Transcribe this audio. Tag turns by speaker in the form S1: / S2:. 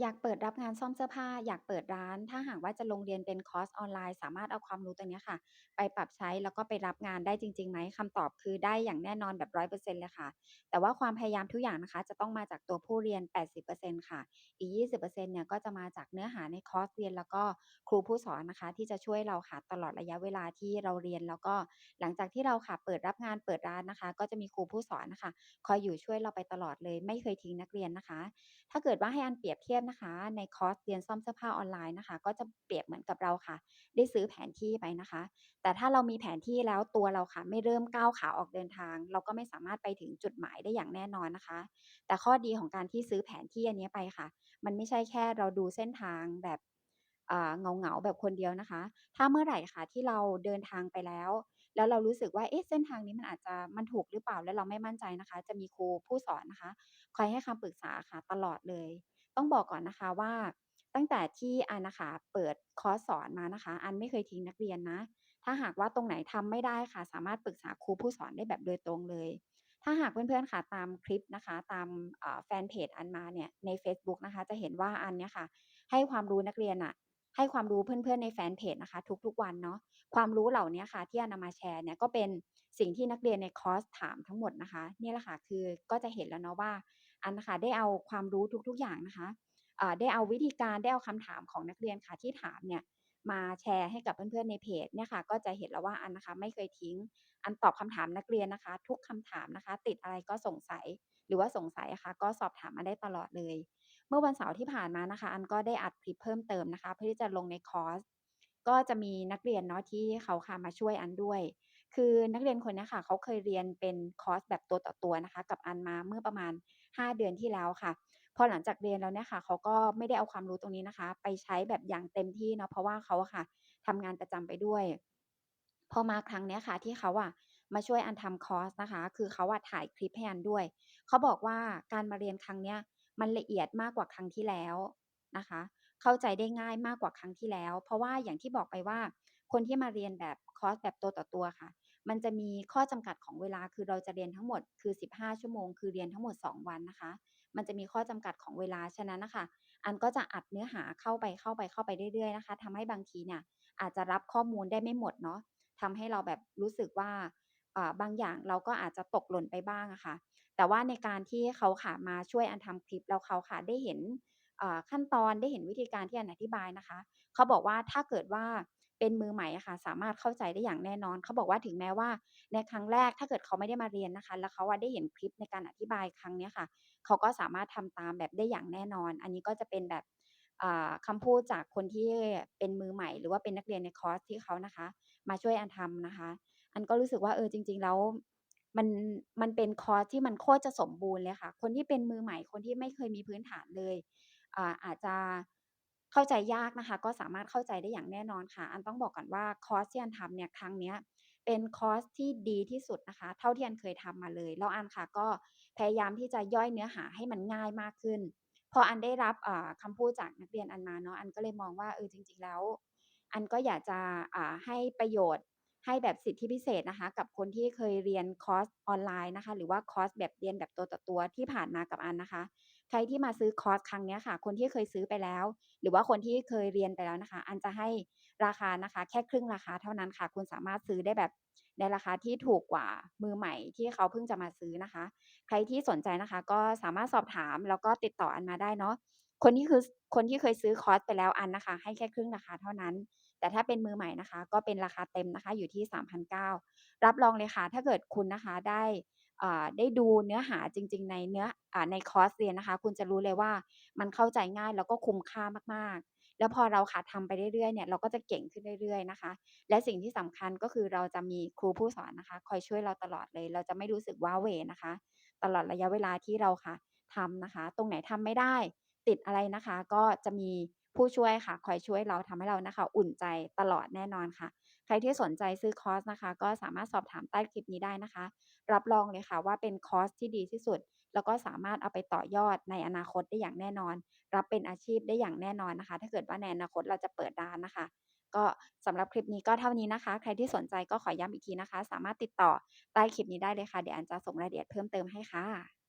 S1: อยากเปิดรับงานซ่อมเสื้อผ้า อยากเปิดร้าน ถ้าหากว่าจะลงเรียนเป็นคอร์สออนไลน์ สามารถเอาความรู้ตรงเนี้ยค่ะ ไปปรับใช้ แล้วก็ไปรับงานได้จริง ๆ ไหม คำตอบคือได้อย่างแน่นอนแบบ 100%เลยค่ะ แต่ว่าความพยายามทุกอย่างนะคะ จะต้องมาจากตัวผู้เรียน 80%ค่ะ อีก 20%เนี่ยก็จะมาจากเนื้อหาในคอร์สเรียน แล้วก็ครูผู้สอนนะคะ ที่จะช่วยเราค่ะตลอดระยะเวลาที่เราเรียน แล้วก็หลังจากที่เราค่ะเปิดรับงานเปิดร้านนะคะ ก็จะมีครูผู้สอนนะคะ คอยอยู่ช่วยเราไปตลอดเลย ไม่เคยทิ้งนักเรียนนะคะ ถ้าเกิดว่าให้อันเปรียบเทียบนะคะ ในคอร์สเรียนซ่อมเสื้อผ้าออนไลน์นะคะ ก็จะเปรียบเหมือนกับเราค่ะ ได้ซื้อแผนที่ไปนะคะ แต่ถ้าเรามีแผนที่แล้วตัวเราค่ะ ไม่เริ่มก้าวขาออกเดินทาง เราก็ไม่สามารถไปถึงจุดหมายได้อย่างแน่นอนนะคะ แต่ข้อดีของการที่ซื้อแผนที่อันนี้ไปค่ะ มันไม่ใช่แค่เราดูเส้นทางแบบอ่าเงาแบบคนเดียวนะคะ ถ้าเมื่อไหร่ค่ะที่เราเดินทางไปแล้ว แล้วเรารู้สึกว่า เอ๊ะ เส้นทางนี้มันอาจจะมันถูกหรือเปล่า แล้วเราไม่มั่นใจนะคะ จะมีครูผู้สอนนะคะ คอยให้คำปรึกษาค่ะตลอดเลย ต้องบอกก่อนนะคะว่า ตั้งแต่ที่อันนะคะเปิดคอร์สสอนมานะคะ อันไม่เคยทิ้งนักเรียนนะ ถ้าหากว่าตรงไหนทำไม่ได้ค่ะ สามารถปรึกษาครูผู้สอนได้แบบโดยตรงเลย ถ้าหากเพื่อนๆค่ะตามคลิปนะคะ ตามแฟนเพจอันมาเนี่ยในเฟซบุ๊กนะคะ จะเห็นว่าอันเนี้ยค่ะ ให้ความรู้นักเรียนน่ะให้ความรู้เพื่อนๆในแฟนเพจนะคะทุกๆวันเนาะความรู้เหล่านี้ค่ะ ที่อันนำมาแชร์เนี่ยก็เป็นสิ่งที่นักเรียนในคอร์สถามทั้งหมดนะคะ นี่แหละค่ะคือก็จะเห็นแล้วเนาะว่า อันนะคะได้เอาความรู้ทุกๆอย่างนะคะได้เอาวิธีการได้เอาคำถามของนักเรียนค่ะที่ถามเนี่ยมาแชร์ให้กับเพื่อนๆในเพจเนี่ยค่ะก็จะเห็นแล้วว่าอันนะคะไม่เคยทิ้ง อันตอบคำถามนักเรียนนะคะ ทุกคำถามนะคะ ติดอะไรก็สงสัยหรือว่าสงสัยะค่ะก็สอบถามมาได้ตลอดเลย เมื่อวันเสาร์ที่ผ่านมานะคะ อันก็ได้อัดคลิปเพิ่มเติมนะคะ เพื่อที่จะลงในคอร์สก็จะมีนักเรียนเนาะที่เขาค่ะมาช่วยอันด้วย คือนักเรียนคนนี้ค่ะเขาเคยเรียนเป็นคอร์สแบบตัวต่อตัวนะคะ กับอันมาเมื่อประมาณ 5 เดือนที่แล้วค่ะ พอหลังจากเรียนแล้วเนี่ยค่ะเขาก็ไม่ได้เอาความรู้ตรงนี้นะคะ ไปใช้แบบอย่างเต็มที่เนาะเพราะว่าเขาค่ะทำงานประจำไปด้วย พอมาครั้งเนี้ยค่ะ ที่เขาอะมาช่วยอันทำคอร์สนะคะ คือเขาอะถ่ายคลิปให้อันด้วยเขาบอกว่าการมาเรียนครั้งเนี้ยมันละเอียดมากกว่าครั้งที่แล้วนะคะ เข้าใจได้ง่ายมากกว่าครั้งที่แล้ว เพราะว่าอย่างที่บอกไปว่า คนที่มาเรียนแบบคอร์สแบบตัวต่อตัวค่ะ มันจะมีข้อจำกัดของเวลาคือเราจะเรียนทั้งหมดคือ 15 ชั่วโมง คือเรียนทั้งหมด 2 วันนะคะ มันจะมีข้อจำกัดของเวลาฉะนั้นนะคะ อันก็จะอัดเนื้อหาเข้าไปเข้าไปเข้าไปเรื่อยๆนะคะทำให้บางทีเนี่ยอาจจะรับข้อมูลได้ไม่หมดเนาะทำให้เราแบบรู้สึกว่าบางอย่างเราก็อาจจะตกหล่นไปบ้างอะค่ะ แต่ว่าในการที่เขาค่ะมาช่วยอันทำคลิปแล้วเขาค่ะได้เห็นขั้นตอนได้เห็นวิธีการที่อันอธิบายนะคะ เขาบอกว่าถ้าเกิดว่า เป็นมือใหม่อะค่ะ สามารถเข้าใจได้อย่างแน่นอน เขาบอกว่าถึงแม้ว่าในครั้งแรกถ้าเกิดเขาไม่ได้มาเรียนนะคะ แล้วเขาอะได้เห็นคลิปในการอธิบายครั้งเนี้ยค่ะ เขาก็สามารถทำตามแบบได้อย่างแน่นอน อันนี้ก็จะเป็นแบบ อ่าคำพูดจากคนที่เป็นมือใหม่ หรือว่าเป็นนักเรียนในคอร์สที่เขานะคะ มาช่วยอันทำนะคะ อันก็รู้สึกว่าเออจริง ๆ แล้ว มันมันเป็นคอร์สที่มันโคตรจะสมบูรณ์เลยค่ะ คนที่เป็นมือใหม่ คนที่ไม่เคยมีพื้นฐานเลย อ่าอาจจะ เข้าใจยากนะคะ ก็สามารถเข้าใจได้อย่างแน่นอนค่ะ อันต้องบอกก่อนว่าคอร์สที่อันทำเนี่ยครั้งเนี้ยเป็นคอร์สที่ดีที่สุดนะคะ เท่าที่อันเคยทำมาเลยแล้วอันค่ะก็พยายามที่จะย่อยเนื้อหาให้มันง่ายมากขึ้น พออันได้รับอ่าคำพูดจากนักเรียนอันมาเนาะอันก็เลยมองว่าเออจริง ๆ แล้ว อันก็อยากจะให้ประโยชน์ให้แบบสิทธิพิเศษนะคะ กับคนที่เคยเรียนคอร์สออนไลน์นะคะ หรือว่าคอร์สแบบเรียนแบบตัวต่อตัวที่ผ่านมากับอันนะคะ ใครที่มาซื้อคอร์สครั้งนี้ค่ะ คนที่เคยซื้อไปแล้ว หรือว่าคนที่เคยเรียนไปแล้วนะคะ อันจะให้ราคานะคะ แค่ครึ่งราคาเท่านั้นค่ะ คุณสามารถซื้อได้แบบในราคาที่ถูกกว่ามือใหม่ที่เขาเพิ่งจะมาซื้อนะคะ ใครที่สนใจนะคะ ก็สามารถสอบถามแล้วก็ติดต่ออันมาได้เนาะคนที่คือคนที่เคยซื้อคอร์สไปแล้วอันนะคะ ให้แค่ครึ่งราคาเท่านั้น แต่ถ้าเป็นมือใหม่นะคะ ก็เป็นราคาเต็มนะคะอยู่ที่3,900 รับรองเลยค่ะ ถ้าเกิดคุณนะคะได้ ได้ดูเนื้อหาจริง ๆ ในเนื้ออในคอร์สเรียนนะคะ คุณจะรู้เลยว่ามันเข้าใจง่ายแล้วก็คุ้มค่ามากๆ แล้วพอเราค่ะทำไปเรื่อยๆเนี่ยเราก็จะเก่งขึ้นเรื่อยๆนะคะ และสิ่งที่สำคัญก็คือเราจะมีครูผู้สอนนะคะ คอยช่วยเราตลอดเลย เราจะไม่รู้สึกว้าเวนะคะ ตลอดระยะเวลาที่เราค่ะทำนะคะ ตรงไหนทำไม่ได้ติดอะไรนะคะ ก็จะมี ผู้ช่วยค่ะ คอยช่วยเราทำให้เรานะคะ อุ่นใจตลอดแน่นอนค่ะ ใครที่สนใจซื้อคอร์สนะคะ ก็สามารถสอบถามใต้คลิปนี้ได้นะคะ รับรองเลยค่ะว่าเป็นคอร์สที่ดีที่สุด แล้วก็สามารถเอาไปต่อยอดในอนาคตได้อย่างแน่นอน รับเป็นอาชีพได้อย่างแน่นอนนะคะ ถ้าเกิดว่าในอนาคตเราจะเปิดร้านนะคะก็สำหรับคลิปนี้ก็เท่านี้นะคะ ใครที่สนใจก็ขอย้ำอีกทีนะคะ สามารถติดต่อใต้คลิปนี้ได้เลยค่ะ เดี๋ยวอันจะส่งรายละเอียดเพิ่มเติมให้ค่ะ